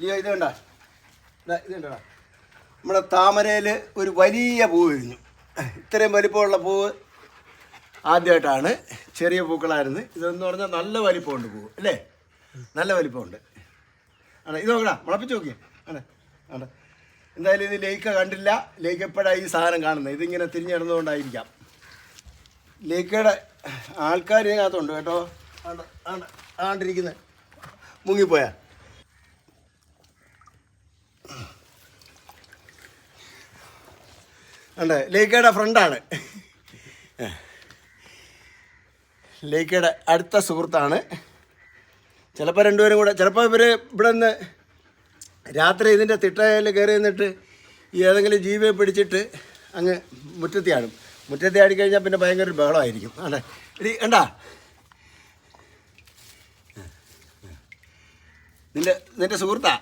Leo ഇത് കണ്ട? നമ്മുടെ താമരയിൽ ഒരു വലിയ പൂ വിരിഞ്ഞു. ഇത്രയും വലിപ്പമുള്ള പൂവ് ആദ്യമായിട്ടാണ് ചെറിയ പൂക്കളായിരുന്നു. ഇതെന്ന് പറഞ്ഞാൽ നല്ല വലിപ്പമുണ്ട് പൂവ് അല്ലേ? നല്ല വലിപ്പമുണ്ട്. ആണ് ഇത് നോക്കടാ മുളപ്പിച്ച് നോക്കിയേ. ആണ് ആണ് എന്തായാലും ഇത് ലേക്ക കണ്ടില്ല. ലേക്ക് എപ്പോഴാണ് ഈ സാധനം കാണുന്നത്. ഇതിങ്ങനെ തിരിഞ്ഞു കിടന്നുകൊണ്ടായിരിക്കാം ലേക്കയുടെ ആൾക്കാർ ഇതിനകത്തുണ്ട് കേട്ടോ. ആണ് ആണ് ആണ്ടിരിക്കുന്നത് മുങ്ങിപ്പോയാ ഉണ്ട് ലേക്കയുടെ ഫ്രണ്ടാണ്. ലേക്കയുടെ അടുത്ത സുഹൃത്താണ്. ചിലപ്പോൾ രണ്ടുപേരും കൂടെ ചിലപ്പോൾ ഇവർ ഇവിടെ നിന്ന് രാത്രി ഇതിന്റെ തിട്ടയിൽ കയറി നിന്നിട്ട് ഈ ഏതെങ്കിലും ജീവിയെ പിടിച്ചിട്ട് അങ്ങ് മുറ്റത്തി ആടും മുറ്റത്തി ആടിക്കഴിഞ്ഞാൽ പിന്നെ ഭയങ്കര ബഹളമായിരിക്കും. അല്ലേ? ഇടി കണ്ടാ നിന്റെ നിന്റെ സുഹൃത്താ?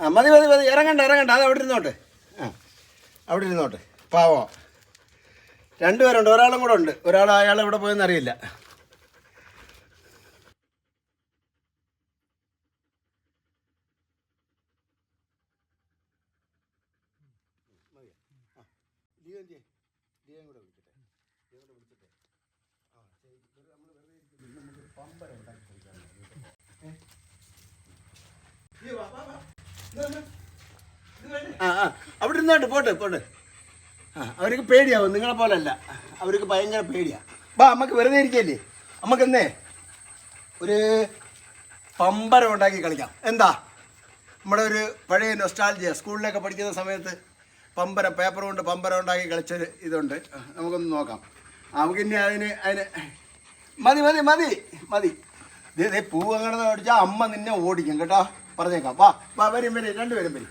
ആ മതി മതി മതി. ഇറങ്ങണ്ട ഇറങ്ങണ്ട. അത് അവിടെ ഇരുന്നോട്ടെ. ആ അവിടെ ഇരുന്നോട്ടെ. പാവോ. രണ്ടുപേരുണ്ട്. ഒരാളും കൂടെ ഉണ്ട്. ഒരാൾ അയാൾ എവിടെ പോയെന്ന് അറിയില്ല. ആ ആ. അവിടെ ഇരുന്നാണ്ട് പോട്ടെ പോട്ടെ. ആ അവർക്ക് പേടിയാവും നിങ്ങളെ പോലെ അല്ല അവർക്ക് ഭയങ്കര പേടിയാ. ബാ നമുക്ക് വെറുതെ ഇരിക്കല്ലേ? നമുക്ക് എന്നേ ഒരു പമ്പരം ഉണ്ടാക്കി കളിക്കാം. എന്താ? നമ്മുടെ ഒരു പഴയ നൊസ്റ്റാൾജിയ സ്കൂളിലൊക്കെ പഠിക്കുന്ന സമയത്ത് പമ്പരം പേപ്പർ കൊണ്ട് പമ്പരം ഉണ്ടാക്കി കളിച്ചൊരു ഇതുണ്ട്. നമുക്കൊന്ന് നോക്കാം. നമുക്ക് അതിന് അതിന് മതി മതി മതി മതി. ദേ പൂവ് അങ്ങനെ ഓടിച്ചാൽ അമ്മ നിന്നെ ഓടിക്കും കേട്ടോ? പറഞ്ഞേക്കാം. വാ വാ വരും വരും രണ്ടുപേരും വരും.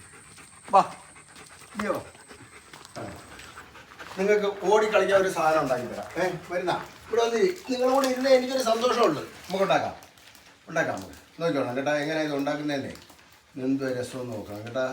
വാ അയ്യോ നിങ്ങൾക്ക് ഓടിക്കളിക്കാൻ ഒരു സാധനം ഉണ്ടാക്കി തരാം. ഏ വരുന്ന. ഇവിടെ വന്ന് നിങ്ങൾ കൂടെ ഇരുന്നേ എനിക്കൊരു സന്തോഷമുണ്ട്. നമുക്ക് ഉണ്ടാക്കാം. ഉണ്ടാക്കാം നമുക്ക്. നോക്കിക്കോണം കേട്ടാ. എങ്ങനെയാണ് ഇത് ഉണ്ടാക്കുന്നതല്ലേ എന്ത് രസമെന്ന് നോക്കാം കേട്ടാ.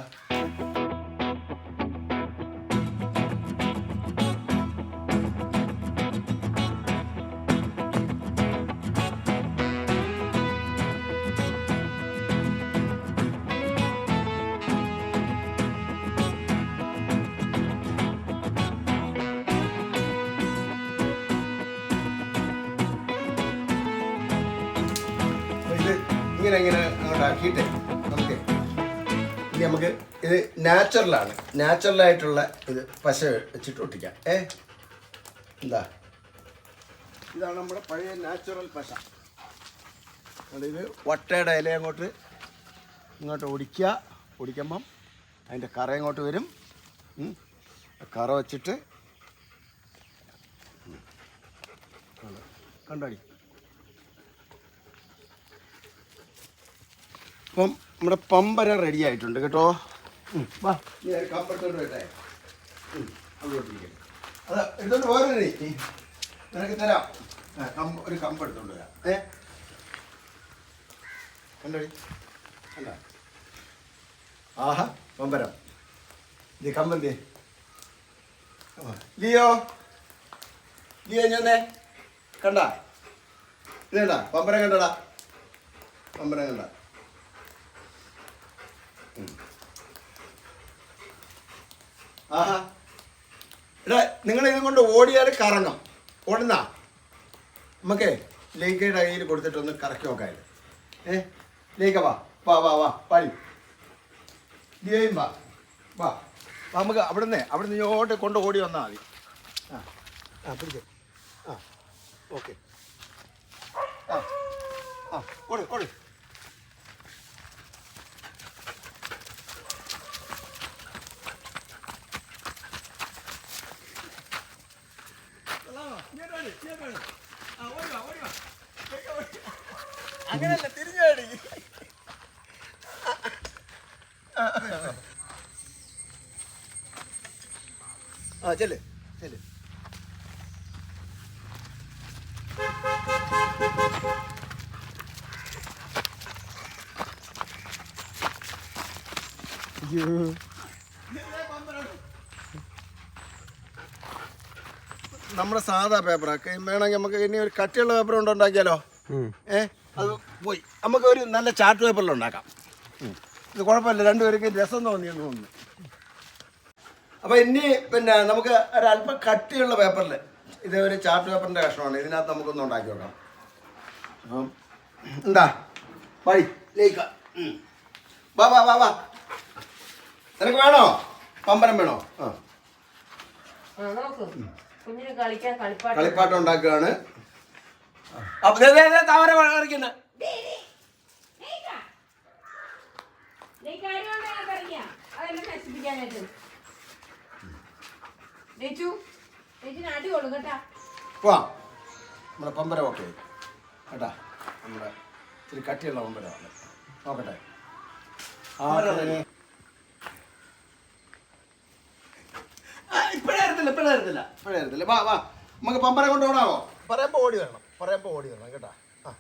ഇങ്ങനെ ഇങ്ങനെ അങ്ങോട്ട് ആക്കിയിട്ട് നമുക്ക് ഇനി നമുക്ക് ഇത് നാച്ചുറലാണ്. നാച്ചുറലായിട്ടുള്ള ഇത് പശ വെച്ചിട്ട് ഒട്ടിക്കാം. ഏ? എന്താ? ഇതാണ് നമ്മുടെ പഴയ നാച്ചുറൽ പശ. അതായത് ഇത് വട്ടയുടെ ഇല അങ്ങോട്ട് ഇങ്ങോട്ട് ഒടിക്കുക. ഒടിക്കുമ്പം അതിന്റെ കറ ഇങ്ങോട്ട് വരും. കറ വച്ചിട്ട്. കണ്ടോടി അപ്പം നമ്മുടെ പമ്പര റെഡി ആയിട്ടുണ്ട് കേട്ടോ? ഉം, വാ. നീ ഒരു. അത് എടുത്തോണ്ട് പോരേ നിനക്ക് തരാം. കമ്പ് ഒരു കമ്പ് എടുത്തോണ്ട് വരാം. ഏ? കണ്ടോടി? കണ്ട? ആഹാ പമ്പരം കമ്പന്തേ ലിയോ? ലിയോ ഞാൻ കണ്ട? ഇത് കണ്ട? പമ്പരം കണ്ടടാ. പമ്പരം കണ്ട ആഹാ. എടാ നിങ്ങൾ ഇതും കൊണ്ട് ഓടിയാൽ കറങ്ങും. ഓടുന്ന? നമുക്കേ ലേഖയുടെ കയ്യിൽ കൊടുത്തിട്ടൊന്ന് കറക്കി നോക്കാം ഏ? ലേഖ വാ. വാ വാ വാ. പഴി. ലിയോയും വാ. വാ. നമുക്ക് അവിടുന്ന് അവിടുന്ന് ഇങ്ങോട്ട് കൊണ്ട് ഓടി വന്നാൽ മതി. ആ. ആ പിടിക്കും. ആ. ഓക്കെ. ആ. ആ. ഓടി ഓട്. അങ്ങനെയല്ല തിരിഞ്ഞാടി ആ ചെല്ല് ചെല്ല്. നമ്മുടെ സാധാ പേപ്പറൊക്കെ വേണമെങ്കിൽ നമുക്ക് ഇനി ഒരു കട്ടിയുള്ള പേപ്പർ കൊണ്ട് ഉണ്ടാക്കിയാലോ? ഏ? അത് പോയി. നമുക്ക് ഒരു നല്ല ചാർട്ട് പേപ്പറിൽ ഉണ്ടാക്കാം. ഇത് കുഴപ്പമില്ല. രണ്ടുപേർക്ക് രസം തോന്നിയെന്ന് തോന്നുന്നു. അപ്പോൾ ഇനി പിന്നെ നമുക്ക് ഒരല്പം കട്ടിയുള്ള പേപ്പറിൽ ഇത് ഒരു ചാർട്ട് പേപ്പറിന്റെ കഷ്ണമാണ്. ഇതിനകത്ത് നമുക്കൊന്ന് ഉണ്ടാക്കി വെക്കാം അപ്പം എന്താ? വഴി ലേക്ക. വാ വാ വാ വാ. നിനക്ക് വേണോ? പമ്പരം വേണോ? ആ. കളിപ്പാട്ടം ഉണ്ടാക്കുകയാണ്. താമര പറിക്കുന്ന നമ്മുടെ പമ്പര ഓക്കെ കേട്ടാ? നമ്മുടെ ഇത്തിരി കട്ടിയുള്ള പമ്പരമാണ്. നോക്കട്ടെ. ആ ഇപ്പോഴായിരുന്നില്ല ഇപ്പോഴായിരുന്നില്ല വാ വാ നമുക്ക് പമ്പരം കൊണ്ട് ഓടാവോ പറയുമ്പോൾ ഓടി വരണം പറയുമ്പോൾ ഓടി വരണം കേട്ടാ ആ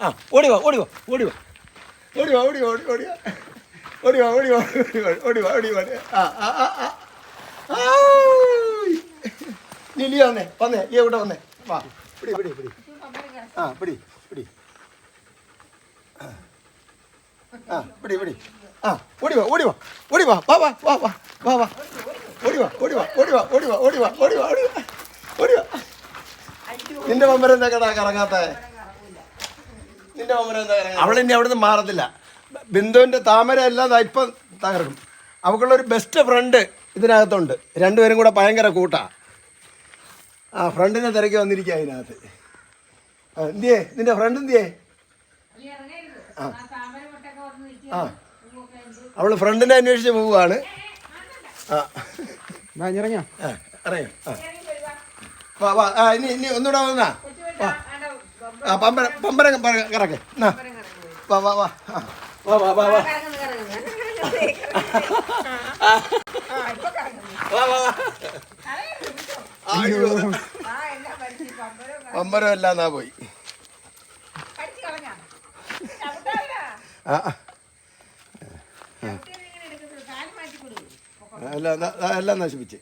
ആ ഓടി വാ ഓടി വാ ഓടി വാ ഓടി വാ ഓടി ഓടി ഓടി വാ ഓടി വാ ഓടി വാ ഓടി വാ ഓടി വാ ഓടി വാ ആ ആ ആ ആ നീ ലിയ വന്നേ വന്നേ ലിയ ഇവിടെ വന്നേ വാ പിടി പിടി പിടി ആ പിടി പിടി ആ പിടി പിടി ആ ഓടി വാ ഓടി വാ ഓടി വാ വാ വാ വാ വാ വാ വാ ഓടി വാ ഓടി വാ ഓടി വാ ഓടി വാ ഓടി വാ ഓടി വാ ഓടി വാ ഓടി വാ നിന്റെ പമ്പരം എന്താ കേട്ടാ കറങ്ങാത്ത? നിന്റെ പമ്പരം എന്താ കറങ്ങാത്ത? അവളിനി അവിടുന്ന് മാറത്തില്ല. ബിന്ദുവിന്റെ താമര എല്ലാം ഇപ്പം തകർക്കും അവൾക്കുള്ളൊരു ബെസ്റ്റ് ഫ്രണ്ട് ഇതിനകത്തുണ്ട്. രണ്ടുപേരും കൂടെ ഭയങ്കര കൂട്ടാ. ആ ഫ്രണ്ടിനെ തിരക്കി വന്നിരിക്കുക അതിനകത്ത്. എന്തിയേ? നിന്റെ ഫ്രണ്ട് എന്തിയേ? ആ. ആ അവൾ ഫ്രണ്ടിനെ അന്വേഷിച്ച് പോവുകയാണ്. ഇറങ്ങിയോ? ഇനി ഇനി ഒന്നുകൂടെ വന്നാ. ആ പമ്പര പമ്പരം കറക്കെ. എന്നാ. വാ വാ വാ. ആ. വാ വാ വാ വാ. വാ വാ. പമ്പരം എല്ലാം പോയി. ആ. എല്ലാം എല്ലാം നശിപ്പിച്ച്.